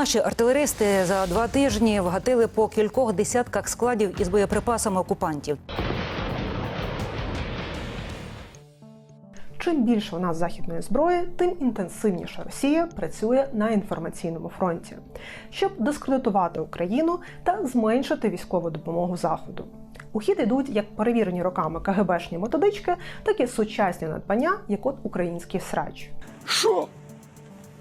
Наші артилеристи за два тижні вгатили по кількох десятках складів із боєприпасами окупантів. Чим більше у нас західної зброї, тим інтенсивніше Росія працює на інформаційному фронті, щоб дискредитувати Україну та зменшити військову допомогу Заходу. У хід йдуть як перевірені роками КГБшні методички, так і сучасні надбання, як от український срач. Що?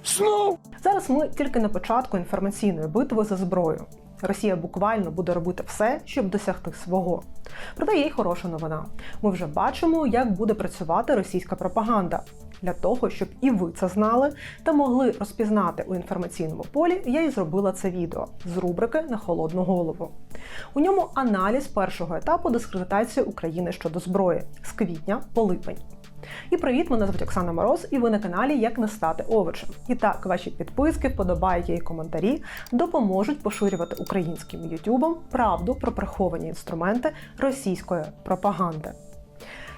Знов? Зараз ми тільки на початку інформаційної битви за зброю. Росія буквально буде робити все, щоб досягти свого. Проте є й хороша новина. Ми вже бачимо, як буде працювати російська пропаганда. Для того, щоб і ви це знали та могли розпізнати у інформаційному полі, я і зробила це відео з рубрики на холодну голову. У ньому аналіз першого етапу дискредитації України щодо зброї з квітня по липень. І привіт, мене звуть Оксана Мороз, і ви на каналі Як не стати овочем. І так, ваші підписки, вподобайки і коментарі допоможуть поширювати українським ютубом правду про приховані інструменти російської пропаганди.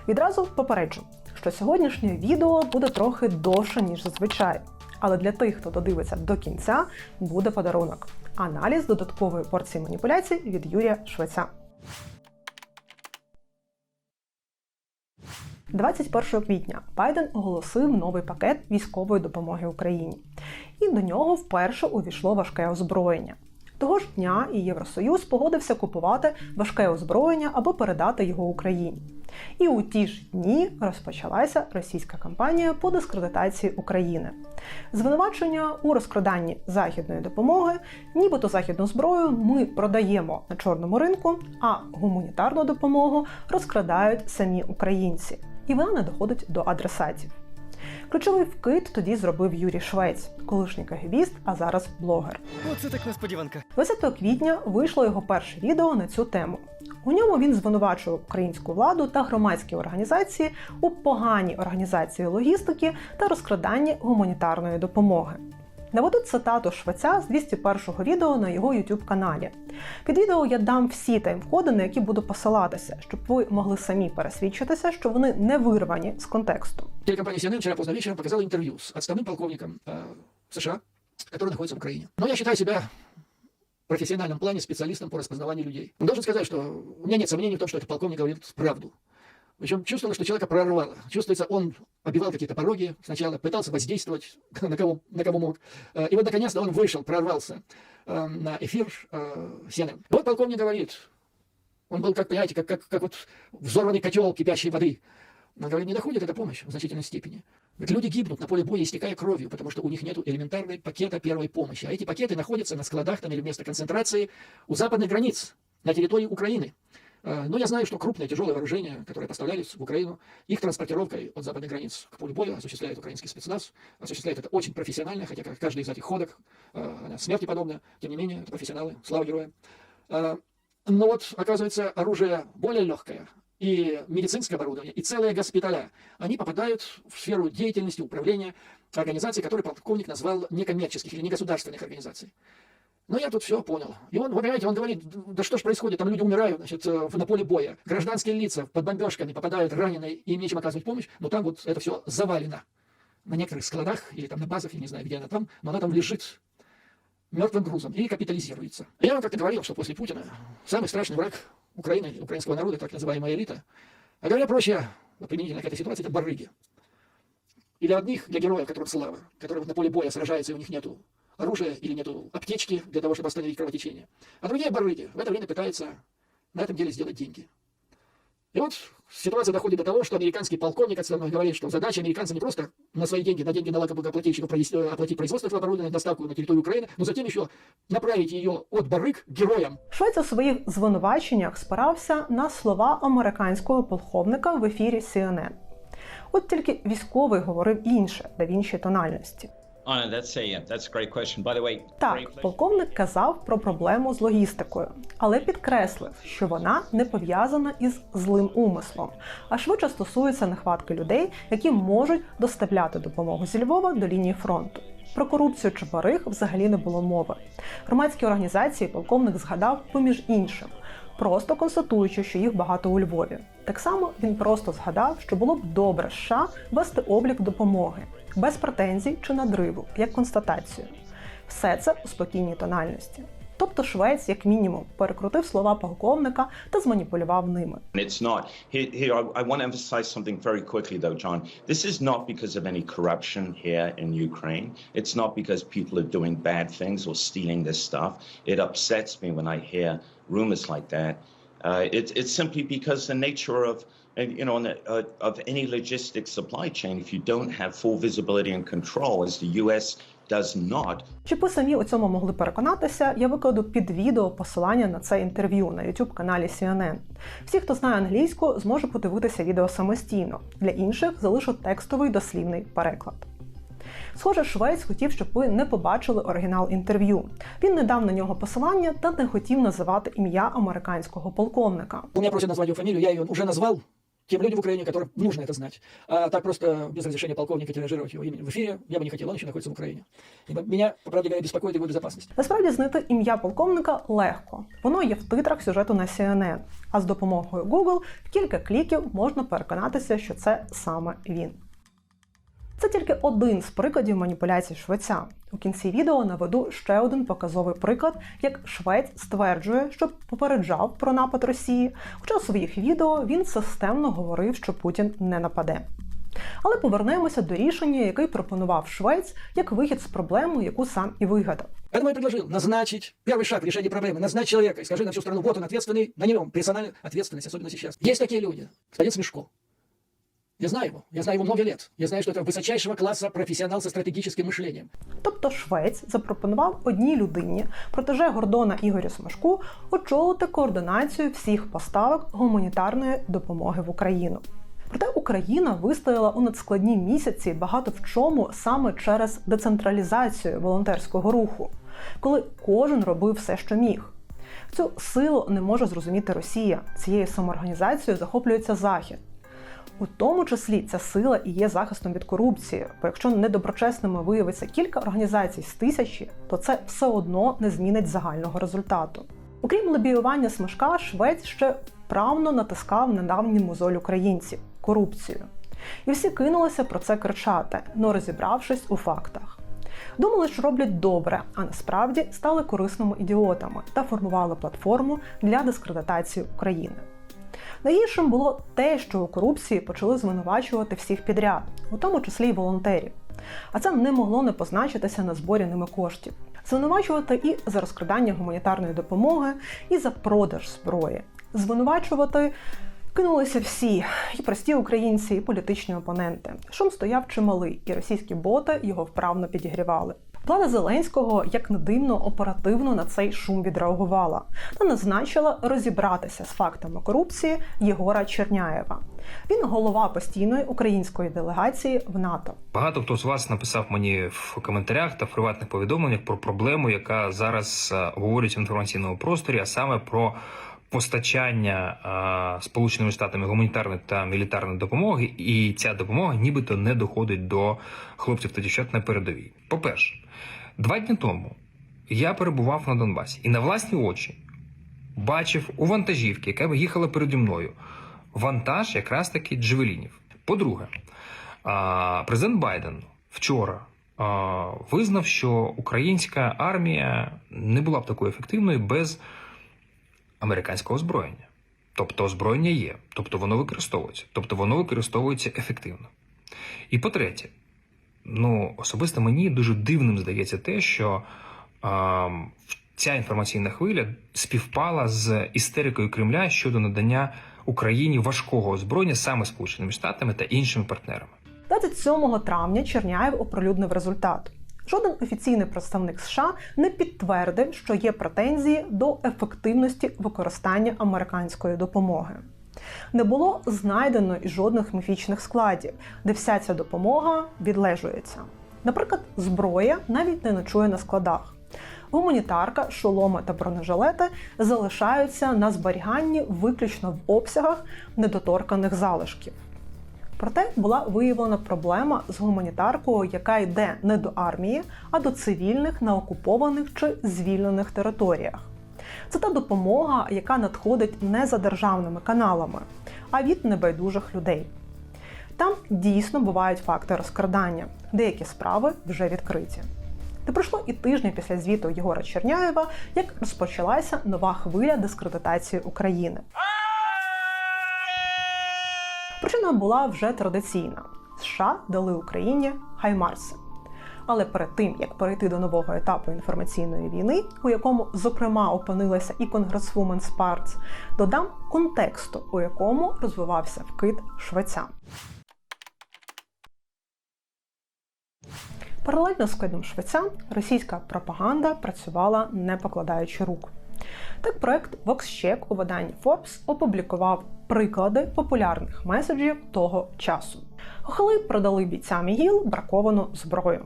Відразу попереджу, що сьогоднішнє відео буде трохи довше, ніж зазвичай. Але для тих, хто додивиться до кінця, буде подарунок. Аналіз додаткової порції маніпуляцій від Юрія Швеця. 21 квітня Байден оголосив новий пакет військової допомоги Україні, і до нього вперше увійшло важке озброєння. Того ж дня і Євросоюз погодився купувати важке озброєння або передати його Україні. І у ті ж дні розпочалася російська кампанія по дискредитації України. Звинувачення у розкраданні західної допомоги, нібито західну зброю ми продаємо на чорному ринку, а гуманітарну допомогу розкрадають самі українці, і вона не доходить до адресатів. Ключовий вкид тоді зробив Юрій Швець, колишній кагібіст, а зараз блогер. Оце так несподіванка. 20 квітня вийшло його перше відео на цю тему. У ньому він звинувачував українську владу та громадські організації у поганій організації логістики та розкраданні гуманітарної допомоги. Наведу цитату швеця з 201-го відео на його youtube каналі. Під відео я дам всі тайм-коди, на які буду посилатися, щоб ви могли самі пересвідчитися, що вони не вирвані з контексту. Телекомпания CNN вчера поздно вечером показала интервью с отставным полковником э, США, который находится в Украине. Но я считаю себя в профессиональном плане специалистом по распознаванию людей. Должен сказать, что у меня нет сомнений в том, что этот полковник говорит правду. Причем чувствовалось, что человека прорвало. Чувствуется, он обивал какие-то пороги сначала, пытался воздействовать на кого, на кого мог. Э, И вот наконец-то он вышел, прорвался э, на эфир э, CNN. Вот полковник говорит, он был, как, понимаете, как, как, как вот взорванный котел кипящей воды. Он говорит, не доходит эта помощь в значительной степени. Ведь люди гибнут на поле боя, истекая кровью, потому что у них нет элементарной пакета первой помощи. А эти пакеты находятся на складах там, или место концентрации у западных границ, на территории Украины. Э, Но я знаю, что крупное тяжелое вооружение, которое поставлялись в Украину, их транспортировкой от западных границ к полю боя осуществляет украинский спецназ. Осуществляет это очень профессионально, хотя каждый из этих ходок э, смерти подобна. Тем не менее, это профессионалы, слава героям. Э, Но вот, оказывается, оружие более легкое, и медицинское оборудование, и целые госпиталя, они попадают в сферу деятельности, управления организаций, которые полковник назвал некоммерческих или негосударственных организаций. Но я тут все понял. И он, вы понимаете, он говорит, да что ж происходит, там люди умирают, значит, э, на поле боя. Гражданские лица под бомбежками попадают раненые, и им нечем оказывать помощь, но там вот это все завалено. На некоторых складах или там на базах, я не знаю, где она там, но она там лежит мертвым грузом и капитализируется. Я вам как-то говорил, что после Путина самый страшный враг Украины, украинского народа, так называемая элита, а говоря проще, применительно к этой ситуации, это барыги. И для одних, для героев, которым слава, которые на поле боя сражаются, и у них нету оружия или нету аптечки для того, чтобы остановить кровотечение. А другие барыги в это время пытаются на этом деле сделать деньги. И вот ситуация доходит до того, что американский полковник отставной говорит, что задача американцев не просто на свои деньги, на деньги налогоплательщиков провести- э, оплатить производство этого оборудования, доставку на территорию Украины, но затем еще направить ее от барыг к героям. Швець у своїх звинуваченнях спирався на слова американського полковника в ефірі CNN. От тільки військовий говорив інше, та в іншій тональності. Так, полковник казав про проблему з логістикою, але підкреслив, що вона не пов'язана із злим умислом, а швидше стосується нехватки людей, які можуть доставляти допомогу зі Львова до лінії фронту. Про корупцію чи бариг взагалі не було мови. Громадські організації полковник згадав поміж іншим, просто констатуючи, що їх багато у Львові. Так само він просто згадав, що було б добре США вести облік допомоги без претензій чи надриву, як констатацію. Все це у спокійній тональності. Тобто Швець, як мінімум, перекрутив слова полковника та зманіпулював ними. It's not. Here, here I, want to emphasize something very quickly, though, John. This is not because of any corruption here in Ukraine. It's not because people are doing bad things or stealing this stuff. It upsets me when I hear rumors like that. Uh, it's it's simply because the nature of uh, you know uh, of any logistics supply chain. If you don't have full visibility and control, as the U.S. does not, Щоб ви самі у цьому могли переконатися, я викладу під відео посилання на це інтерв'ю на youtube каналі CNN. Всі, хто знає англійську, зможе подивитися відео самостійно. Для інших залишу текстовий дослівний переклад. Схоже, Швець хотів, щоб ви не побачили оригінал інтерв'ю. Він не дав на нього посилання та не хотів називати ім'я американського полковника. У меня просят назвать его фамилию, я ее уже назвал тем людям в Украине, которым нужно это знать. А так просто без разрешения полковника тиражировать его имя в эфире я бы не хотел, он еще находится в Украине. И меня, по правде говоря, беспокоит его безопасность. Насправді знайти ім'я полковника легко. Воно є в титрах сюжету на CNN. А з допомогою Google в кілька кліків можна переконатися, що це саме він. Це тільки один з прикладів маніпуляцій швеця. У кінці відео наведу ще один показовий приклад, як швець стверджує, що попереджав про напад Росії, хоча у своїх відео він системно говорив, що Путін не нападе. Але повернемося до рішення, який пропонував Швець як вихід з проблеми, яку сам і вигадав. Поэтому я предложил назначить первый шаг в решении проблемы. Назначить человека и скажи на всю страну, вот он ответственный, на нем персональная ответственность, особенно сейчас. Есть такие люди. Господин Смешко. Я знаю его. Я знаю его много лет. Я знаю, что это высочайшего класса профессионал со стратегическим мышлением. Тобто Швець запропонував одній людині, протеже Гордона Ігорю Смашку, очолити координацію всіх поставок гуманітарної допомоги в Україну. Проте Україна вистояла у надскладні місяці багато в чому саме через децентралізацію волонтерського руху, коли кожен робив все, що міг. Цю силу не може зрозуміти Росія. Цією самоорганізацією захоплюється Захід. У тому числі ця сила і є захистом від корупції. Бо якщо недоброчесними виявиться кілька організацій з тисячі, то це все одно не змінить загального результату. Окрім лобіювання смажка, Швець ще вправно натискав на давній мозоль українців корупцію. І всі кинулися про це кричати, но розібравшись у фактах. Думали, що роблять добре, а насправді стали корисними ідіотами та формували платформу для дискредитації України. Найгіршим було те, що у корупції почали звинувачувати всіх підряд, у тому числі й волонтерів. А це не могло не позначитися на зборі ними коштів. Звинувачувати і за розкрадання гуманітарної допомоги, і за продаж зброї. Звинувачувати кинулися всі, і прості українці, і політичні опоненти. Шум стояв чималий, і російські боти його вправно підігрівали. Влада Зеленського, як не дивно, оперативно на цей шум відреагувала та назначила розібратися з фактами корупції Єгора Черняєва. Він голова постійної української делегації в НАТО. Багато хто з вас написав мені в коментарях та в приватних повідомленнях про проблему, яка зараз е, обговорюється в інформаційному просторі, а саме про постачання Сполученими Штатами гуманітарної та мілітарної допомоги, і ця допомога нібито не доходить до хлопців та дівчат на передовій. По-перше, два дні тому я перебував на Донбасі і на власні очі бачив у вантажівці, яка їхала переді мною, вантаж якраз таки джевелінів. По-друге, президент Байден вчора визнав, що українська армія не була б такою ефективною без американського озброєння. Тобто озброєння є, тобто воно використовується, тобто воно використовується ефективно. І по-третє, ну особисто мені дуже дивним здається те, що а, ця інформаційна хвиля співпала з істерикою Кремля щодо надання Україні важкого озброєння саме Сполученими Штатами та іншими партнерами. 27 травня Черняєв оприлюднив результат. Жоден офіційний представник США не підтвердив, що є претензії до ефективності використання американської допомоги. Не було знайдено жодних міфічних складів, де вся ця допомога відлежується. Наприклад, зброя навіть не ночує на складах. Гуманітарка, шоломи та бронежилети залишаються на зберіганні виключно в обсягах недоторканих залишків. Проте була виявлена проблема з гуманітаркою, яка йде не до армії, а до цивільних на окупованих чи звільнених територіях. Це та допомога, яка надходить не за державними каналами, а від небайдужих людей. Там дійсно бувають факти розкрадання, деякі справи вже відкриті. Не пройшло і тижня після звіту Єгора Черняєва, як розпочалася нова хвиля дискредитації України. Причина була вже традиційна: США дали Україні Хаймарси. Але перед тим як перейти до нового етапу інформаційної війни, у якому зокрема опинилася і конгресвумен Спарц, додам контексту, у якому розвивався вкид швецян. Паралельно з вкидом швецян російська пропаганда працювала не покладаючи рук. Так, проект VoxCheck у виданні Forbes опублікував приклади популярних меседжів того часу. Хохли продали бійцям ІГІЛ браковану зброю.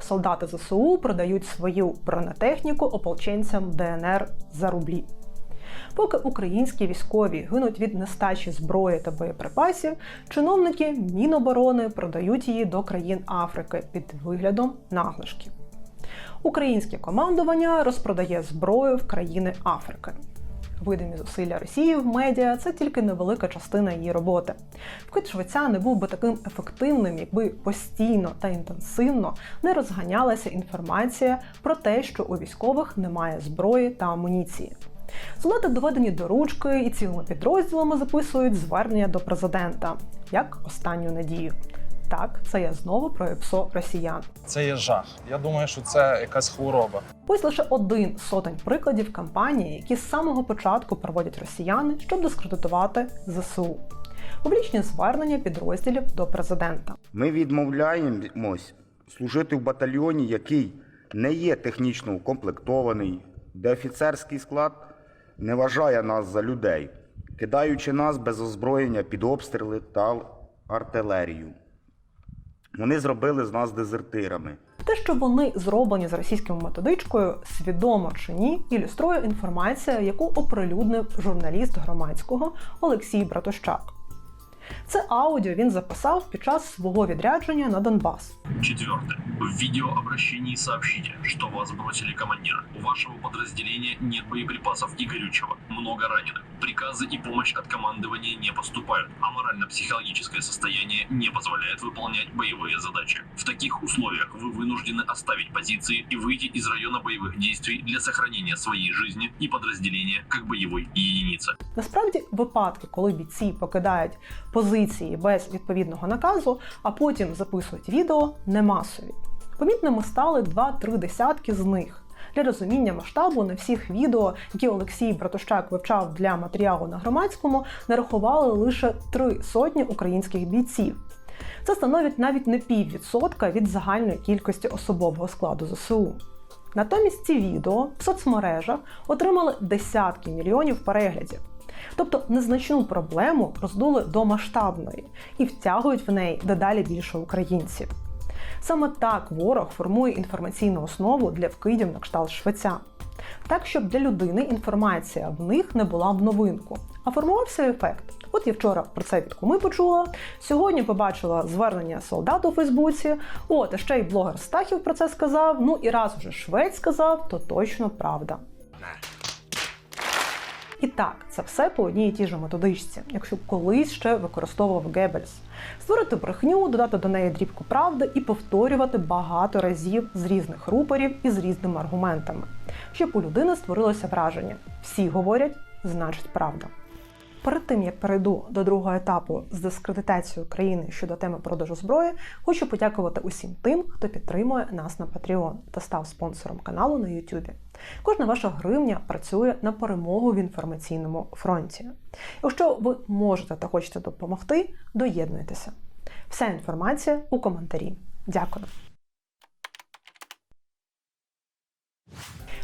Солдати ЗСУ продають свою бронетехніку ополченцям ДНР за рублі. Поки українські військові гинуть від нестачі зброї та боєприпасів, чиновники Міноборони продають її до країн Африки під виглядом наглишків. Українське командування розпродає зброю в країни Африки. Видимі зусилля Росії в медіа це тільки невелика частина її роботи. Вкид Швеця не був би таким ефективним, якби постійно та інтенсивно не розганялася інформація про те, що у військових немає зброї та амуніції. Солдати доведені до ручки і цілими підрозділами записують звернення до президента як останню надію. Так, це я знову про ЕПСО росіян. Це є жах. Я думаю, що це якась хвороба. Ось лише один з сотень прикладів кампанії, які з самого початку проводять росіяни, щоб дискредитувати ЗСУ. Публічні звернення підрозділів до президента. Ми відмовляємось служити в батальйоні, який не є технічно укомплектований, де офіцерський склад не вважає нас за людей, кидаючи нас без озброєння під обстріли та артилерію. Вони зробили з нас дезертирами. Те, що вони зроблені з російською методичкою, свідомо чи ні, ілюструє інформація, яку оприлюднив журналіст громадського Олексій Братощак. Це аудіо він записав під час свого відрядження на Донбас. Четвертое. В видеообращении сообщите, что вас бросили командир. У вашего подразделения нет боеприпасов и горючего. Много раненых. Приказы и помощь от командования не поступают, а морально-психологическое состояние не позволяет выполнять боевые задачи. В таких условиях вы вынуждены оставить позиции и выйти из района боевых действий для сохранения своей жизни и подразделения как боевой единицы. Насправді, випадки, коли бійці покидають позиції без відповідного наказу, а потім записують відео, не масові. Помітними стали 2-3 десятки з них. Для розуміння масштабу на всіх відео, які Олексій Братощак вивчав для матеріалу на громадському, нарахували лише три сотні українських бійців. Це становить навіть не піввідсотка від загальної кількості особового складу ЗСУ. Натомість ці відео в соцмережах отримали десятки мільйонів переглядів. Тобто незначну проблему роздули до масштабної і втягують в неї дедалі більше українців. Саме так ворог формує інформаційну основу для вкидів на кшталт швеця. Так, щоб для людини інформація в них не була в новинку, а формувався ефект. От я вчора про це від куми почула. Сьогодні побачила звернення солдат у Фейсбуці. От, а ще й блогер Стахів про це сказав. Ну і раз уже швець сказав, то точно правда. І так, це все по одній і тій же методичці, якщо колись ще використовував Геббельс. Створити брехню, додати до неї дрібку правди і повторювати багато разів з різних рупорів і з різними аргументами, щоб у людини створилося враження: всі говорять, значить правда. Перед тим як перейду до другого етапу з дискредитацією країни щодо теми продажу зброї, хочу подякувати усім тим, хто підтримує нас на Patreon та став спонсором каналу на YouTube. Кожна ваша гривня працює на перемогу в інформаційному фронті. Якщо ви можете та хочете допомогти, доєднуйтеся. Вся інформація у коментарі. Дякую.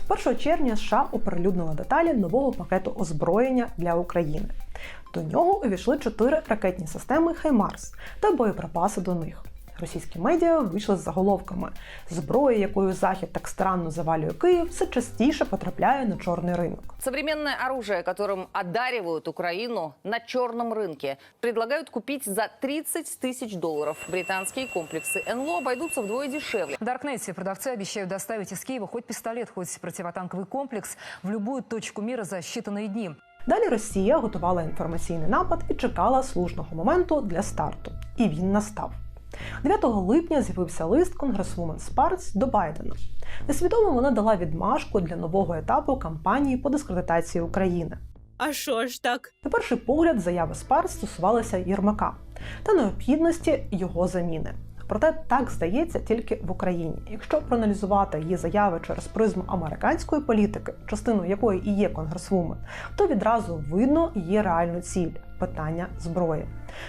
1 червня США оприлюднила деталі нового пакету озброєння для України. До нього увійшли чотири ракетні системи Хаймарс та боєприпаси до них Російські медіа вийшли з заголовками: зброя, якою Захід так странно завалює Київ, все частіше потрапляє на чорний ринок. Современное оружие, которым одаривают Украину на черном рынке, предлагают купить за 30 тысяч долларов. Британские комплексы НЛО обойдутся вдвое дешевле. В Даркнете продавцы обещают доставить из Киева хоть пистолет, хоть противотанковый комплекс в любую точку мира за считанные дни. Далі Росія готувала інформаційний напад і чекала слушного моменту для старту. І він настав. 9 липня з'явився лист конгресвумен Спарц до Байдена. Несвідомо вона дала відмашку для нового етапу кампанії по дискредитації України. А що ж так? На перший погляд, заяви Спарц стосувалися Єрмака та необхідності його заміни. Проте так здається тільки в Україні. Якщо проаналізувати її заяви через призму американської політики, частиною якої і є конгресвумен, то відразу видно її реальну ціль питання зброї.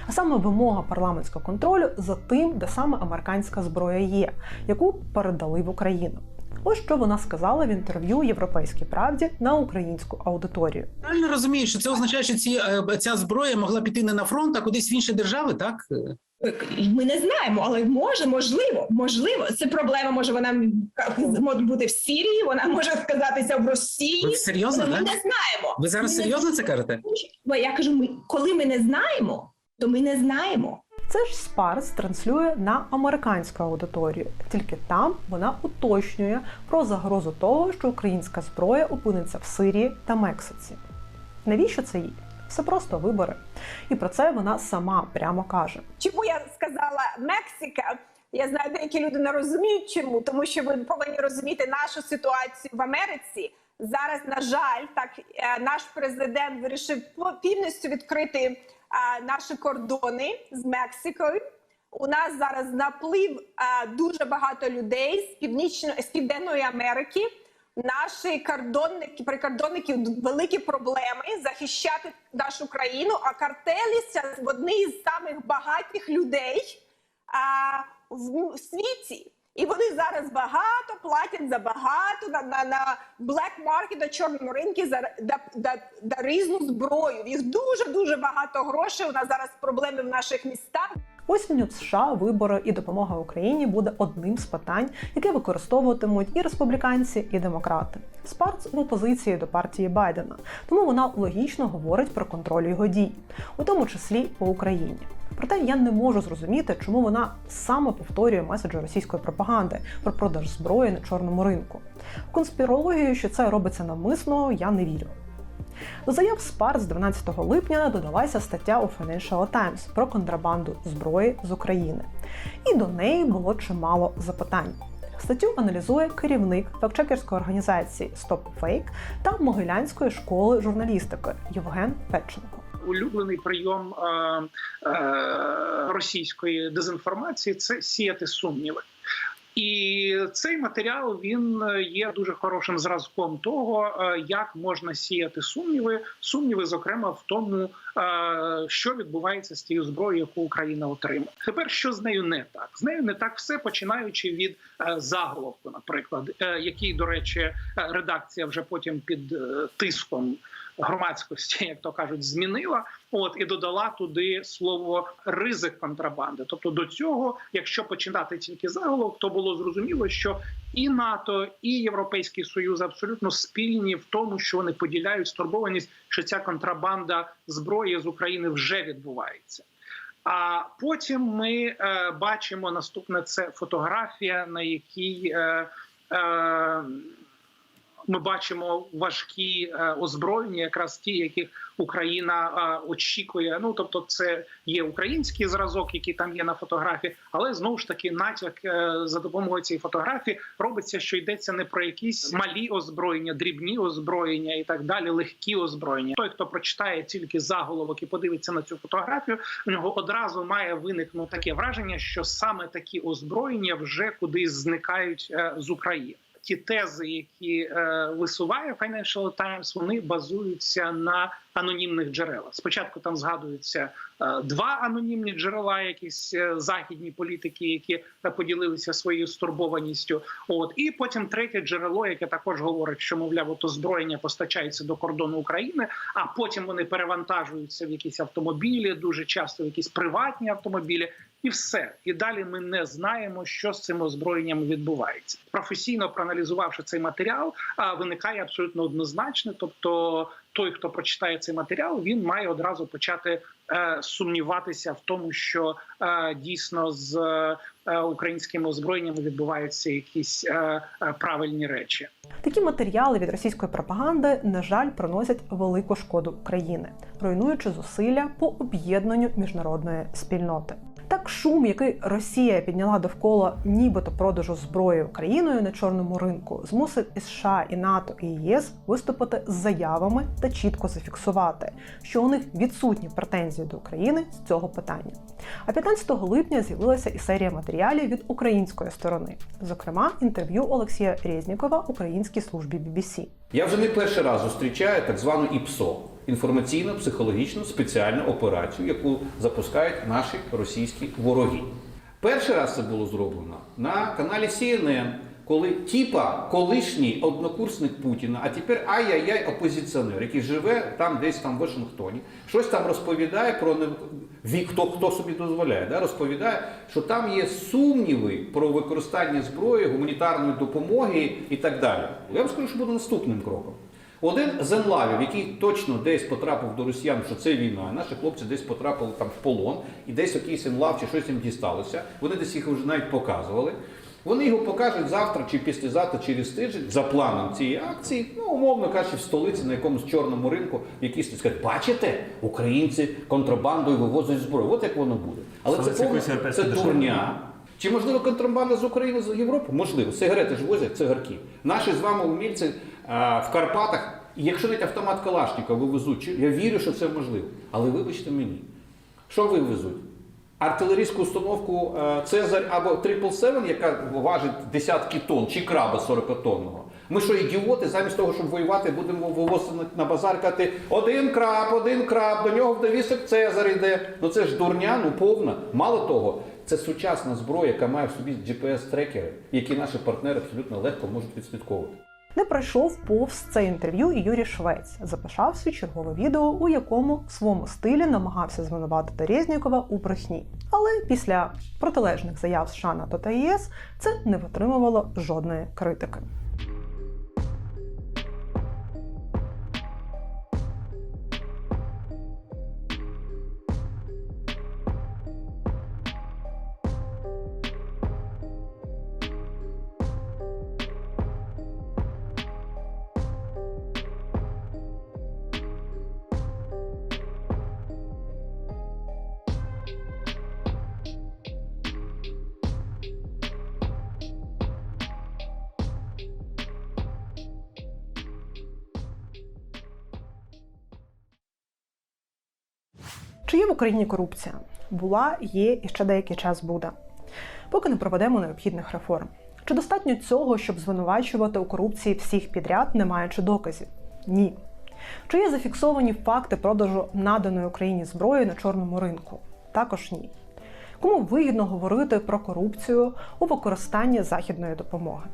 А саме вимога парламентського контролю за тим, де саме американська зброя є, яку передали в Україну. Ось що вона сказала в інтерв'ю Європейській правді на українську аудиторію. Правильно розумію, що це означає, що ці, е, ця зброя могла піти не на фронт, а кудись в інші держави, так? Ми не знаємо, але може, можливо, можливо. Це проблема. Може вона може бути в Сирії, вона може сказатися в Росії. Ви серйозно, ми не знаємо. Ви зараз Ми не серйозно це кажете? Бо я кажу, ми коли ми не знаємо, то ми не знаємо. Це ж Спарс транслює на американську аудиторію. Тільки там вона уточнює про загрозу того, що українська зброя опиниться в Сирії та Мексиці. Навіщо це їй? Все просто вибори. І про це вона сама прямо каже. Чому я сказала Мексика? Я знаю, деякі люди не розуміють чому, тому що ви повинні розуміти нашу ситуацію в Америці. Зараз, на жаль, так е, наш президент вирішив по- повністю відкрити наші кордони з Мексикою. У нас зараз наплив дуже багато людей з північної з південної Америки. Наші кордонники, прикордонники великі проблеми захищати нашу країну. А картелі це одні з самих багатих людей а, в, в світі. І вони зараз багато платять за багато на, на, на black market, на чорному ринку за, да, да, да, різну зброю. Їх дуже дуже багато грошей. У нас зараз проблеми в наших містах. Осінню в США вибори і допомога Україні буде одним з питань, яке використовуватимуть і республіканці, і демократи. Спарц в опозиції до партії Байдена, тому вона логічно говорить про контроль його дій, у тому числі по Україні. Проте я не можу зрозуміти, чому вона саме повторює меседжі російської пропаганди про продаж зброї на чорному ринку. В конспірологію, що це робиться навмисно, я не вірю. До заяв Спар з 12 липня додалася стаття у Financial Times про контрабанду зброї з України. І до неї було чимало запитань. Статтю аналізує керівник фактчекерської організації Stop Fake та Могилянської школи журналістики Євген Петченко. Улюблений прийом е, е, російської дезінформації це сіяти сумніви. І цей матеріал він є дуже хорошим зразком того, е, як можна сіяти сумніви, сумніви, зокрема, в тому, е, що відбувається з тією зброєю, яку Україна отримає. Тепер що з нею не так? З нею не так все, починаючи від е, заголовку, наприклад, е, який, до речі, е, редакція вже потім під е, тиском громадськості, як то кажуть, змінила. От і додала туди слово ризик контрабанди. Тобто до цього, якщо починати тільки заголовок, то було зрозуміло, що і НАТО, і Європейський Союз абсолютно спільні в тому, що вони поділяють стурбованість, що ця контрабанда зброї з України вже відбувається. А потім ми е, бачимо наступне це фотографія, на якій е, е, ми бачимо важкі е, озброєння, якраз ті, яких Україна е, очікує. Ну тобто, це є український зразок, який там є на фотографії, але знову ж таки натяк е, за допомогою цієї фотографії робиться, що йдеться не про якісь малі озброєння, дрібні озброєння і так далі, легкі озброєння. Той, хто прочитає тільки заголовок і подивиться на цю фотографію, у нього одразу має виникнути таке враження, що саме такі озброєння вже кудись зникають з України ті тези, які е, висуває Financial Times, вони базуються на анонімних джерелах. Спочатку там згадуються е, два анонімні джерела, якісь е, західні політики, які поділилися своєю стурбованістю. От і потім третє джерело, яке також говорить, що мовляв, ото зброєння постачається до кордону України, а потім вони перевантажуються в якісь автомобілі, дуже часто в якісь приватні автомобілі. І все, і далі ми не знаємо, що з цим озброєнням відбувається. Професійно проаналізувавши цей матеріал, а виникає абсолютно однозначно. Тобто, той, хто прочитає цей матеріал, він має одразу почати е, сумніватися в тому, що е, дійсно з е, українським озброєнням відбуваються якісь правильні речі. Такі матеріали від російської пропаганди, на жаль, приносять велику шкоду Україні, руйнуючи зусилля по об'єднанню міжнародної спільноти. Так, шум, який Росія підняла довкола нібито продажу зброї Україною на чорному ринку, змусить і США, і НАТО, і ЄС виступити з заявами та чітко зафіксувати, що у них відсутні претензії до України з цього питання. А 15 липня з'явилася і серія матеріалів від української сторони, зокрема інтерв'ю Олексія Резнікова українській службі BBC. Я вже не перший раз зустрічаю так звану ІПСО інформаційно-психологічну спеціальну операцію, яку запускають наші російські вороги. Перший раз це було зроблено на каналі CNN, коли тіпа колишній однокурсник Путіна, а тепер ай-яй-яй опозиціонер, який живе там десь там в Вашингтоні, щось там розповідає про хто, хто собі дозволяє, да, розповідає, що там є сумніви про використання зброї, гуманітарної допомоги і так далі. Я вам скажу, що буде наступним кроком. Один з енлавів, який точно десь потрапив до росіян, що це війна, наші хлопці десь потрапили там в полон, і десь якийсь енлав чи щось їм дісталося. Вони десь їх вже навіть показували. Вони його покажуть завтра чи післязавтра через тиждень за планом цієї акції, ну умовно кажучи, в столиці на якомусь чорному ринку, якісь скажуть, бачите, українці контрабандою вивозять зброю. От як воно буде. Але це, Столиці повна, це дурня. Чи можливо контрабанда з України з Європи? Можливо. Сигарети ж возять цигарки. Наші з вами умільці в Карпатах, і якщо навіть автомат Калашникова вивезуть, я вірю, що це можливо. Але вибачте мені, що вивезуть? Артилерійську установку е, Цезарь або 777, яка важить десятки тонн, чи краба 40-тонного. Ми що, ідіоти, замість того, щоб воювати, будемо вивозити на- базар казати один краб, один краб, до нього в довісок Цезар йде. Ну це ж дурня, ну повна. Мало того, це сучасна зброя, яка має в собі GPS-трекери, які наші партнери абсолютно легко можуть відслідковувати. Не пройшов повз це інтерв'ю і Юрій Швець записав свій чергове відео, у якому в своєму стилі намагався звинуватити Резнікова у брехні. Але після протилежних заяв США НАТО та ЄС це не витримувало жодної критики. Чи є в Україні корупція? Була, є і ще деякий час буде. Поки не проведемо необхідних реформ. Чи достатньо цього, щоб звинувачувати у корупції всіх підряд, не маючи доказів? Ні. Чи є зафіксовані факти продажу наданої Україні зброї на чорному ринку? Також ні. Кому вигідно говорити про корупцію у використанні західної допомоги?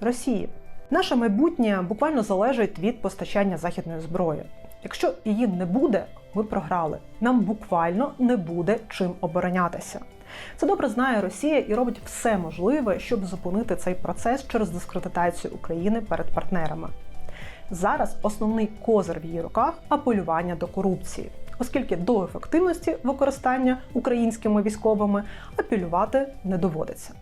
Росії. Наше майбутнє буквально залежить від постачання західної зброї. Якщо її не буде, ми програли. Нам буквально не буде чим оборонятися. Це добре знає Росія і робить все можливе, щоб зупинити цей процес через дискредитацію України перед партнерами. Зараз основний козир в її руках апелювання до корупції, оскільки до ефективності використання українськими військовими апелювати не доводиться.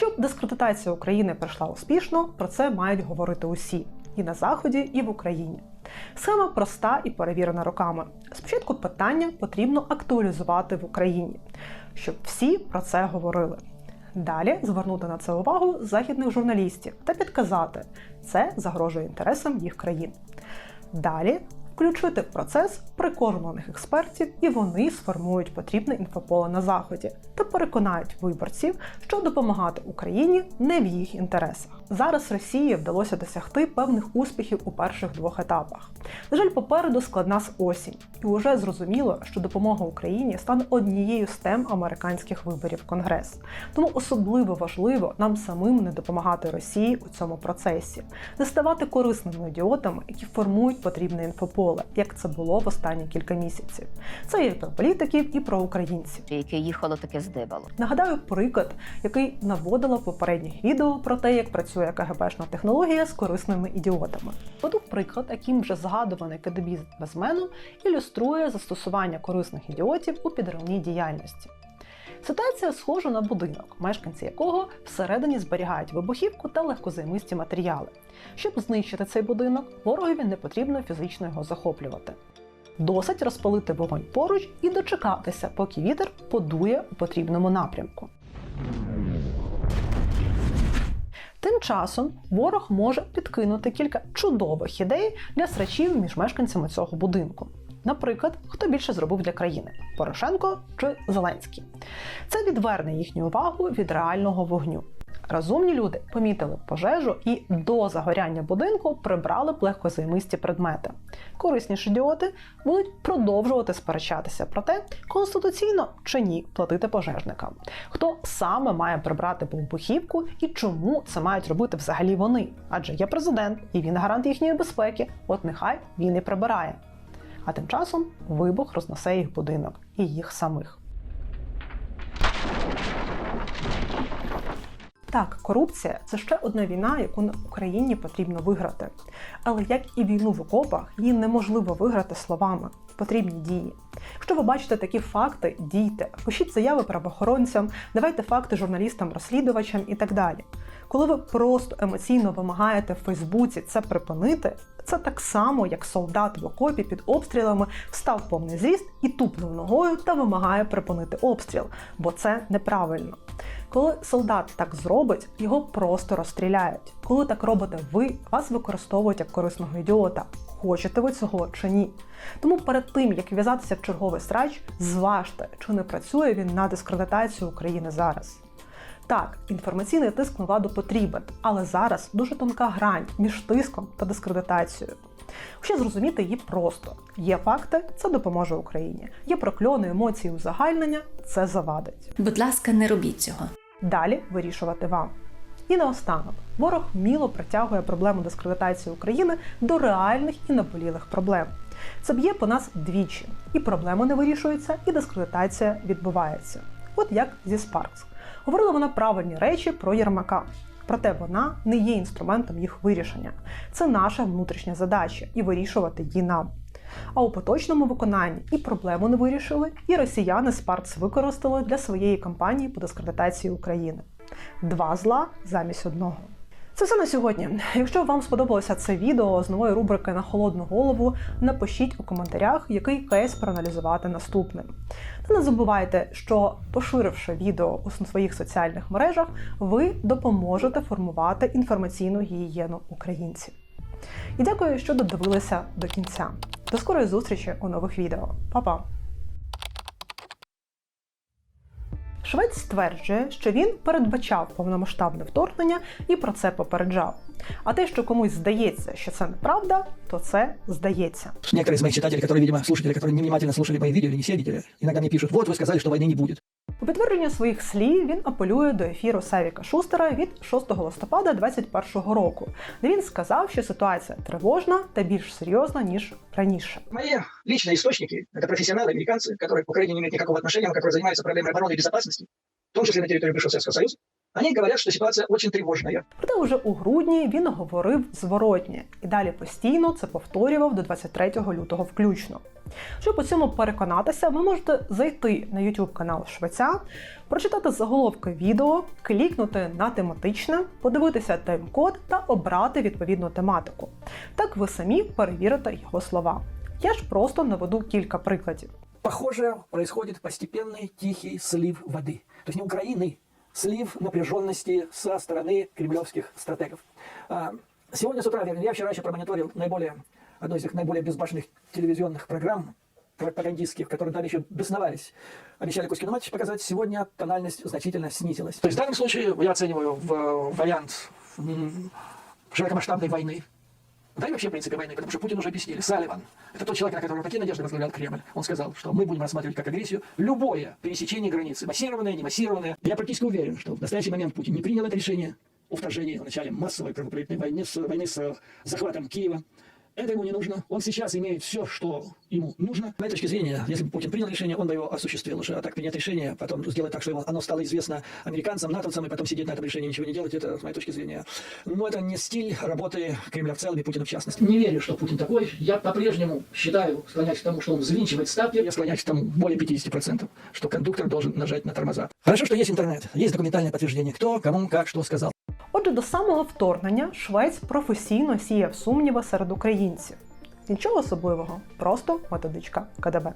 Щоб дискредитація України пройшла успішно, про це мають говорити усі і на заході, і в Україні. Схема проста і перевірена роками. Спочатку питання потрібно актуалізувати в Україні, щоб всі про це говорили. Далі звернути на це увагу західних журналістів та підказати, це загрожує інтересам їх країн. Далі включити в процес прикормлених експертів, і вони сформують потрібне інфополе на заході та переконають виборців, що допомагати Україні не в їх інтересах. Зараз Росії вдалося досягти певних успіхів у перших двох етапах. На жаль, попереду складна з осінь, і вже зрозуміло, що допомога Україні стане однією з тем американських виборів в Конгрес. Тому особливо важливо нам самим не допомагати Росії у цьому процесі, не ставати корисними ідіотами, які формують потрібне інфополе, як це було в останні кілька місяців. Це і про політиків, і про українців. яке їхало, таке здибало. Нагадаю приклад, який наводила в попередніх відео про те, як працює КГБшна технологія з корисними ідіотами. Веду приклад, яким вже згадуваний кадебіст безмену ілюструє застосування корисних ідіотів у підривній діяльності. Ситуація схожа на будинок, мешканці якого всередині зберігають вибухівку та легкозаймисті матеріали. Щоб знищити цей будинок, ворогові не потрібно фізично його захоплювати. Досить розпалити вогонь поруч і дочекатися, поки вітер подує у потрібному напрямку. Тим часом ворог може підкинути кілька чудових ідей для срачів між мешканцями цього будинку. Наприклад, хто більше зробив для країни Порошенко чи Зеленський. Це відверне їхню увагу від реального вогню. Розумні люди помітили пожежу і до загоряння будинку прибрали б легкозаймисті предмети. Корисніші ідіоти будуть продовжувати сперечатися про те, конституційно чи ні платити пожежникам. Хто саме має прибрати вибухівку і чому це мають робити взагалі вони? Адже є президент і він гарант їхньої безпеки. От нехай він і прибирає. А тим часом вибух рознесе їх будинок і їх самих. Так, корупція це ще одна війна, яку Україні потрібно виграти. Але як і війну в окопах, її неможливо виграти словами. Потрібні дії. Якщо ви бачите такі факти, дійте, пишіть заяви правоохоронцям, давайте факти журналістам-розслідувачам і так далі. Коли ви просто емоційно вимагаєте в Фейсбуці це припинити, це так само, як солдат в окопі під обстрілами встав повний зріст і тупнув ногою та вимагає припинити обстріл, бо це неправильно. Коли солдат так зробить, його просто розстріляють. Коли так робите ви, вас використовують як корисного ідіота. Хочете ви цього чи ні? Тому перед тим, як в'язатися в черговий срач, зважте, чи не працює він на дискредитацію України зараз. Так, інформаційний тиск на владу потрібен, але зараз дуже тонка грань між тиском та дискредитацією. Ще зрозуміти її просто: є факти, це допоможе Україні. Є прокльони, емоції, узагальнення, це завадить. Будь ласка, не робіть цього. Далі вирішувати вам. І наостанок, ворог вміло притягує проблему дискредитації України до реальних і наболілих проблем. Це б'є по нас двічі, і проблема не вирішується, і дискредитація відбувається. От як зі Sparks. Говорила вона правильні речі про Єрмака. Проте вона не є інструментом їх вирішення. Це наша внутрішня задача і вирішувати її нам. А у поточному виконанні і проблему не вирішили, і росіяни Спарц використали для своєї кампанії по дискредитації України. Два зла замість одного. Це все на сьогодні. Якщо вам сподобалося це відео з нової рубрики на холодну голову, напишіть у коментарях, який кейс проаналізувати наступним. Та не забувайте, що поширивши відео у своїх соціальних мережах, ви допоможете формувати інформаційну гігієну українців. І дякую, що додивилися до кінця. До скорої зустрічі у нових відео. Па-па! Швець стверджує, що він передбачав повномасштабне вторгнення і про це попереджав. А те, що комусь здається, що це неправда, то це здається. Некоторые из моих читателей, которые, видимо, слушатели, которые невнимательно слушали мои видео или не все видели, иногда мне пишут, вот вы сказали, что войны не будет. У підтвердження своїх слів він апелює до ефіру Савіка Шустера від 6 листопада 2021 року, де він сказав, що ситуація тривожна та більш серйозна ніж раніше. Мои личные источники, это профессионалы, американцы, которые к Украине не имеют никакого отношения, но которые занимаются проблемой обороны и безопасности, в том числе на территории бывшего Советского Союза, они говорят, что ситуация очень тревожная. Проте уже у грудні він говорив зворотнє і далі постійно це повторював до 23 лютого включно. Щоб у цьому переконатися, ви можете зайти на YouTube канал Швеця, прочитати заголовки відео, клікнути на тематичне, подивитися тайм-код та обрати відповідну тематику. Так ви самі перевірите його слова. Я ж просто наведу кілька прикладів. Похоже, происходит постепенный тихий слив воды. То есть не Украины, Слив напряженности со стороны кремлевских стратегов. А, Сегодня с утра, вернее, я вчера еще промониторил наиболее, одну из их наиболее безбашенных телевизионных программ, пропагандистских, которые там еще бесновались, обещали Кузькину мать показать, сегодня тональность значительно снизилась. То есть в данном случае я оцениваю в э, вариант широкомасштабной войны, да и вообще, в принципе, войны, потому что Путин уже объяснили. Салливан, это тот человек, на которого такие надежды возглавлял Кремль. Он сказал, что мы будем рассматривать как агрессию любое пересечение границы, массированное, не массированное. Я практически уверен, что в настоящий момент Путин не принял это решение о вторжении, о начале массовой кровопролитной войны с, войны с захватом Киева. Это ему не нужно. Он сейчас имеет все, что ему нужно. С моей точки зрения, если бы Путин принял решение, он бы его осуществил уже. А так принять решение, потом сделать так, что его- оно стало известно американцам, натовцам, и потом сидеть на этом решении, ничего не делать, это, с моей точки зрения, ну, это не стиль работы Кремля в целом и Путина в частности. Не верю, что Путин такой. Я по-прежнему считаю, склоняюсь к тому, что он взвинчивает ставки. Я склоняюсь к тому более 50%, что кондуктор должен нажать на тормоза. Хорошо, что есть интернет, есть документальное подтверждение, кто, кому, как, что сказал. Отже, до самого вторгнення Швець професійно сіяв сумніви серед українців. Нічого особливого, просто методичка КДБ.